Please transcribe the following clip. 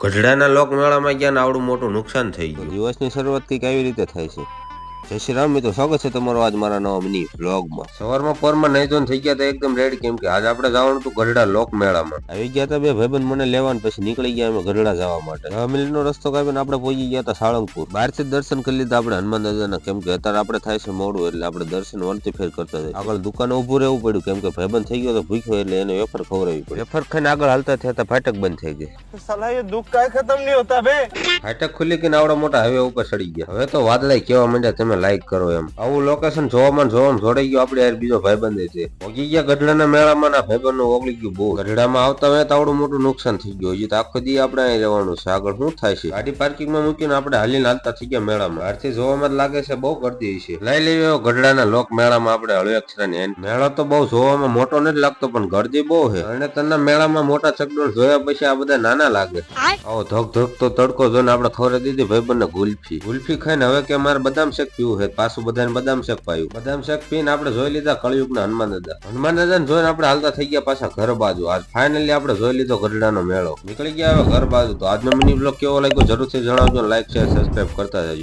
ગઢડાના લોકમેળામાં ગયા આવડું મોટું નુકસાન થઈ ગયું. દિવસની શરૂઆત કંઈક આવી રીતે થાય છે. જય શ્રી રામ મિત્રો સ્વાગત છે તમારો આજ મારા નવા મિની વ્લોગમાં સવારમાં પરમાં નહીં ધોન થઈ ગયા હતા એકદમ રેડ કેમ કે આજ આપણે જવાનું હતું ગઢડા લોક મેળામાં. આવી ગયા હતા બે ભાઈબંધ મને લેવાનું પછી નીકળી ગયા અમે ગઢડા જવા માટે. હમીલનો રસ્તો કાપીને આપણે પહોંચી ગયા હતા સાળંગપુર. બહારથી દર્શન કરી લીધા આપણે હનુમાન દાદાના કેમ કે અત્યારે આપણે થાય છે મોડું એટલે આપણે દર્શન વળતી ફેર કરતા થઈ આગળ દુકાન ઉભું રહેવું પડ્યું કેમ કે ભાઈબંધ થઈ ગયો તો ભૂખ્યો એટલે એને વેફર ખવડાવી પડી. વેફર ખાઈને આગળ હાલતા થયા હતા ફાટક બંધ થઈ ગઈ. સલાહ દુઃખ કાંઈ ખતમ નહીં હોતા બે ફાટક ખુલી કે આવડા મોટા હવે ઉપર ચડી ગયા. હવે તો વાદળાઈ કેવા માંડ્યા તમે લાઈક કરો એમ. આવું લોકેશન જોવામાં જોવામાં જોડાઈ ગયો. આપણે યાર બીજો ભાઈબંધ છે. ઓગી ગયા ગઢડાના મેળામાં ના ભાઈબંધનું ઓગળી ગયું બહુ. ગઢડામાં આવતા હોય તો આવડું મોટું નુકસાન થઈ ગયું. હજી તો આખો દી આપણે અહીં રહેવાનું છે. આગળ શું થાય છે? ગાડી પાર્કિંગમાં મૂકીને આપણે હાલીને હાલતા થઈ ગયા મેળામાં. આરથી જોવામાં જ લાગે છે બહુ ગરદી છે. લઈ લેવી એવો ગઢડાના લોક મેળામાં આપણે. હળવે અક્ષરાની મેળો તો બહુ જોવામાં મોટો નથી લાગતો પણ ગરદી બહુ છે. અને તને મેળામાં મોટા ચકડોળ જોયા પછી આ બધા નાના લાગે. આવો ધક ધક તો તડકો જોઈને આપણે ખબર દીધી ભાઈબંધને ગુલ્ફી. ગુલ્ફી ખાઈને હવે કે મારે બદામ શેક પીવું છે, પાછું બધાને બદામ શેક પાયું. બદામ શેક પીને આપણે જોઈ લીધા કળયુગના હનુમાન દાદા. હનુમાન દાદાને જોઈને આપણે હાલતા થઈ ગયા પાછા ઘર બાજુ. આજ ફાઇનલી આપણે જોઈ લીધો ગઢડાનો મેળો. નીકળી ગયા હવે ઘર બાજુ. તો આજનો મિની બ્લોગ કેવો લાગ્યો જરૂરથી જણાવજો લાઈક શેર સબસ્ક્રાઈબ કરતા જજો